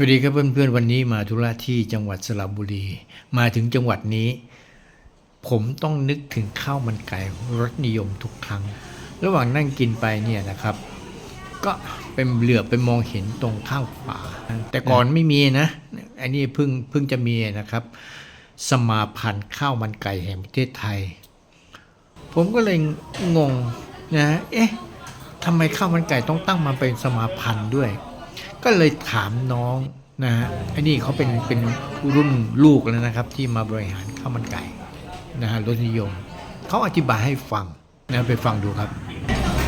สวัสดีครับเพื่อนๆวันนี้มาธุระที่จังหวัดสระบุรี มาถึงจังหวัดนี้ ผมต้องนึกถึงข้าวมันไก่รสนิยมทุกครั้ง ระหว่างนั่งกินไปเนี่ยนะครับ ก็เป็นเหลือไปมองเห็นตรงข้างฝาแต่ก่อนไม่มีนะอันนี้เพิ่งเพิ่งจะมีนะครับ สมาพันธ์ข้าวมันไก่แห่งประเทศไทย ผมก็เลยงงนะเอ๊ะทำไมข้าวมันไก่ต้องตั้งมาเป็นสมาพันธ์ด้วย ก็เลยถามน้องนะฮะไอ้นี่เขาเป็นเป็นรุ่นลูกแล้วนะครับ ที่มาบริหารข้าวมันไก่นะฮะรสนิยม เขาอธิบายให้ฟังนะไปฟังดูครับ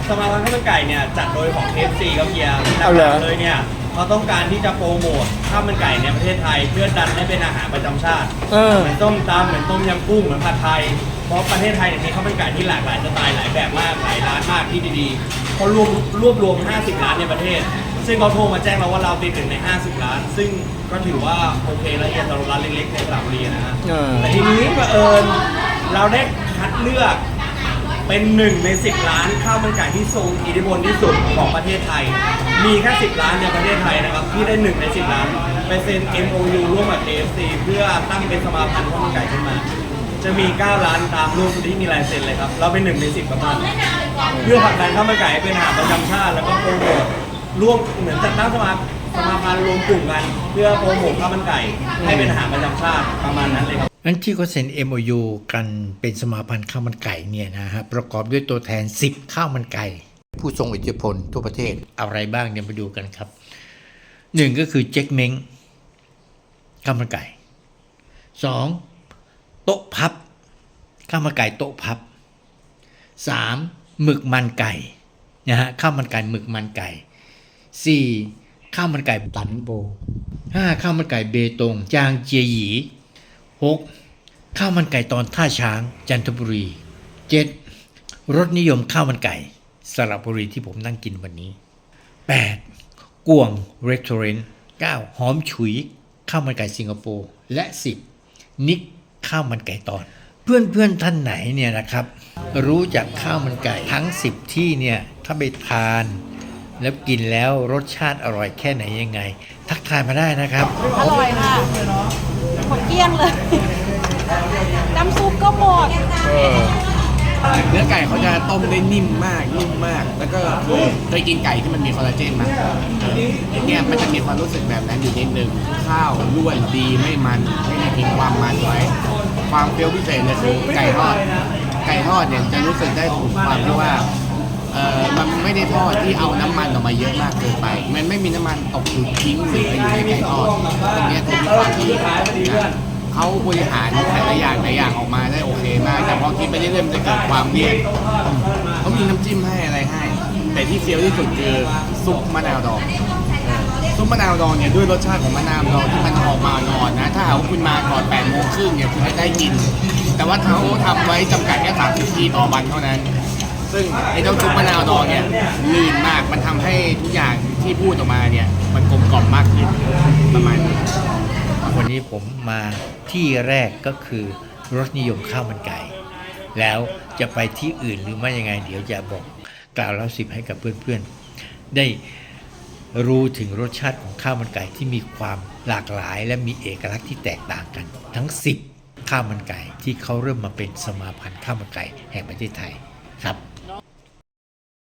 สมาพันธ์ข้าวมันไก่เนี่ยจัดโดยของ KFC ครับเฮียหลัเอาเหรอกๆเลยเนี่ยเขาต้องการที่จะโปรโมทข้าวมันไก่ในประเทศไทย เพื่อดันให้เป็นอาหารประจำชาติ เออ เหมือนต้มตำเหมือนต้มยำกุ้งเหมือนผัดไทย เพราะประเทศไทยเนี่ยมีข้าวมันไก่ที่หลากหลายสไตล์หลายแบบมากหลายร้านมากที่ดีๆเขารวมรวบรวม 50 ร้านในประเทศ ซึ่งเขาโทรมาแจ้งเราว่าเราติดหนึ่งใน 50ร้าน ซึ่งก็ถือว่าโอเคและเอียดสำหรับร้านเล็กๆในสระบุรีนะฮะเออ แต่ทีนี้บังเอิญเราได้คัดเลือกเป็นหนึ่งใน 10ร้านข้าวมันไก่ที่ทรงอิทธิพลที่สุดของประเทศไทย มีแค่ 10ร้านในประเทศไทยนะครับ ที่ได้หนึ่งใน 10ร้านไปเซ็น MOU ร่วมกับ KFC เพื่อตั้งเป็นสมาพันธ์ข้าวมันไก่ขึ้นมา จะมี9ร้านตามรูปที่มีลายเซ็นเลยครับ เราเป็นหนึ่งใน 10 ประมาณ เพื่อผลักดันข้าวมันไก่ให้เป็นอาหารประจำชาติ แล้วก็โปรโมท ร่วมเหมือนจัดตั้งสมาสมาพันธ์รวมกลุ่มกัน เพื่อโปรโมทข้าวมันไก่ ให้เป็นอาหารประจำชาติประมาณนั้นเลยครับนั้นที่เขาเซ็น MOU กันเป็นสมาพันธ์ข้าวมันไก่เนี่ยนะฮะประกอบด้วยตัวแทน 10 ข้าวมันไก่ ผู้ทรงอิทธิพลทั่วประเทศอะไรบ้างเนี่ยมาดูกันครับหนึ่งก็คือเจ๊กเม้งข้าวมันไก่สองโต๊ะพับข้าวมันไก่โต๊ะพับสามหมึกมันไก่นะฮะข้าวมันไก่หมึกมันไก่ สี่ข้าวมันไก่ตันโบห้าข้าวมันไก่เบตง จางเจียหยีหกข้าวมันไก่ตอนท่าช้าง จันทบุรีเจ็ดรสนิยมข้าวมันไก่สระบุรีที่ผมนั่งกินวันนี้แปดกวงรีสอร์ทเก้าหอมฉุย ข้าวมันไก่สิงคโปร์ และสิบนิกข้าวมันไก่ตอน เพื่อนเพื่อนๆท่านไหนเนี่ยนะครับ รู้จักข้าวมันไก่ทั้ง 10 ที่เนี่ย ถ้าไปทาน แล้วกินแล้วรสชาติอร่อยแค่ไหนยังไง ทักทายมาได้นะครับ อร่อยค่ะหมดเกลี้ยงเลย น้ำซุปก็หมด เนื้อไก่เขาจะต้มได้นิ่มมากนุ่มมาก แล้วก็คือเคยกินไก่ที่มันมีคอลลาเจนมาอย่างเงี้ยมันจะมีความรู้สึกแบบนั้นอยู่นิดนึงข้าวร่วนดีไม่มันไม่ได้ทิ้งความมันไว้ความเปรี้ยวพิเศษเลยคือไก่ทอด ไก่ทอดเนี่ยจะรู้สึกได้ถึงความที่ว่าเออมันไม่ได้ทอดที่เอาน้ำมันออกมา เยอะมากเกินไป มันไม่มีน้ำมันตกหรือทิ้งหลืออยู่ในไก่ทอดตรงเนี้ยคือความที่เขาบริหารแต่ละอย่างแต่ละอย่างออกมาได้โอเคมาก แต่พอกินไปเรื่อยๆมันจะเกิดความเลี่ยนเขามีน้ำจิ้มให้อะไรให้ แต่ที่เฟี้ยวที่สุดคือซุปมะนาวดองซุปมะนาวดองเนี่ยด้วยรสชาติของมะนาวดองที่มันออกมาอ่อนนะ ถ้าหากว่าคุณมาก่อน8โมงครึ่งเนี่ยคุณจะได้กิน แต่ว่าเขาทำไว้จำกัดแค่30ทีต่อวันเท่านั้น ซึ่งไอ้เจ้าซุปมะนาวดองเนี่ยลื่นมากมันทำให้ทุกอย่างที่พูดออกมาเนี่ย มันกลมกล่อมมากขึ้นประมาณนี้ วันนี้ผมมาที่แรกก็คือรสนิยมข้าวมันไก่ แล้วจะไปที่อื่นหรือไม่ยังไง เดี๋ยวจะบอกกล่าวเล่าสิบให้กับเพื่อนๆ ได้รู้ถึงรสชาติของข้าวมันไก่ที่มีความหลากหลาย และมีเอกลักษณ์ที่แตกต่างกัน ทั้ง 10 ข้าวมันไก่ที่เขาเริ่มมาเป็นสมาพันธ์ข้าวมันไก่แห่งประเทศไทยครับ